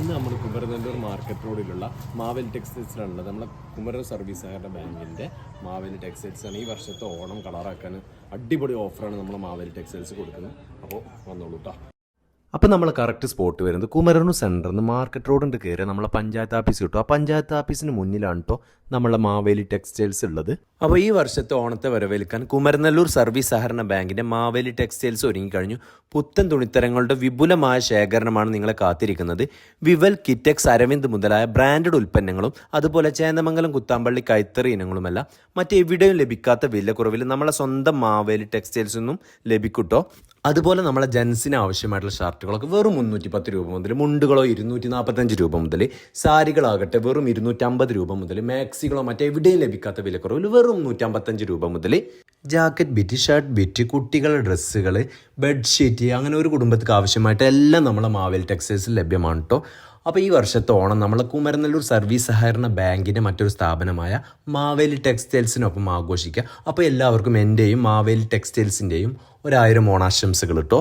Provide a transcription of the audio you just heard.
ഇന്ന് നമ്മൾ കുമരനല്ലൂർ മാർക്കറ്റ് റോഡിലുള്ള മാവൽ ടെക്സ്റ്റൈൽസിലാണ് ടെക്സ്റ്റൈൽസിലാണുള്ളത്. നമ്മുടെ കുമരൻ സർവീസ് സഹകരണ ബാങ്കിന്റെ മാവൽ ടെക്സ്റ്റൈൽസാണ്. ഈ വർഷത്തെ ഓണം കളറാക്കാൻ അടിപൊളി ഓഫറാണ് നമ്മൾ മാവൽ ടെക്സ്റ്റൈൽസ് കൊടുക്കുന്നത്. അപ്പോൾ വന്നോളൂ കേട്ടോ അപ്പോൾ നമ്മൾ കറക്റ്റ് സ്പോട്ട് വരുന്നത് കുമരനു സെന്ററിൽ നിന്ന് മാർക്കറ്റ് റോഡിന്റെ കയറി നമ്മളെ പഞ്ചായത്ത് ഓഫീസ് കിട്ടും. ആ പഞ്ചായത്ത് ഓഫീസിന് മുന്നിലാണ് കേട്ടോ നമ്മളെ മാവേലി ടെക്സ്റ്റൈൽസ് ഉള്ളത് അപ്പോൾ ഈ വർഷത്തെ ഓണത്തെ വരവേൽക്കാൻ കുമരനല്ലൂർ സർവീസ് സഹകരണ ബാങ്കിന്റെ മാവേലി ടെക്സ്റ്റൈൽസ് ഒരുങ്ങിക്കഴിഞ്ഞു പുത്തൻ തുണിത്തരങ്ങളുടെ വിപുലമായ ശേഖരണമാണ് നിങ്ങളെ കാത്തിരിക്കുന്നത്. വിവൽ കിറ്റക്സ് അരവിന്ദ് മുതലായ ബ്രാൻഡഡ് ഉൽപ്പന്നങ്ങളും അതുപോലെ ചേന്ദമംഗലം കുത്താമ്പള്ളി കൈത്തറി ഇനങ്ങളുമല്ല മറ്റെവിടെയും ലഭിക്കാത്ത വിലക്കുറവിൽ നമ്മളെ സ്വന്തം മാവേലി ടെക്സ്റ്റൈൽസ് നിന്നും ലഭിക്കൂട്ടോ അതുപോലെ നമ്മളെ ജെൻസിന് ആവശ്യമായിട്ടുള്ള ഷർട്ടുകളൊക്കെ വെറും മുന്നൂറ്റി പത്ത് രൂപ മുതൽ മുണ്ടുകളോ ഇരുന്നൂറ്റി നാൽപ്പത്തഞ്ച് രൂപ മുതൽ സാരികളാകട്ടെ വെറും ഇരുന്നൂറ്റമ്പത് രൂപ മുതൽ മാക്സികളോ മറ്റെവിടെയും ലഭിക്കാത്ത വിലക്കുറവിൽ വെറും നൂറ്റമ്പത്തഞ്ച് രൂപ മുതൽ ജാക്കറ്റ് ബിറ്റ് ഷർട്ട് ബിറ്റ് കുട്ടികളുടെ ഡ്രസ്സുകൾ ബെഡ്ഷീറ്റ് അങ്ങനെ ഒരു കുടുംബത്തിക്ക് ആവശ്യമായിട്ട് എല്ലാം നമ്മളെ മാവേൽ ടെക്സ്റ്റൈൽസിൽ ലഭ്യമാണ് കേട്ടോ അപ്പോൾ ഈ വർഷത്തെ ഓണം നമ്മളെ കുമരനെല്ലൂർ സർവീസ് സഹകരണ ബാങ്കിന്റെ മറ്റൊരു സ്ഥാപനമായ മാവേലി ടെക്സ്റ്റൈൽസിനൊപ്പം ആഘോഷിക്കുക. അപ്പോൾ എല്ലാവർക്കും എന്റെയും മാവേലി ടെക്സ്റ്റൈൽസിന്റെയും ഒരായിരം ഓണാശംസകൾ കേട്ടോ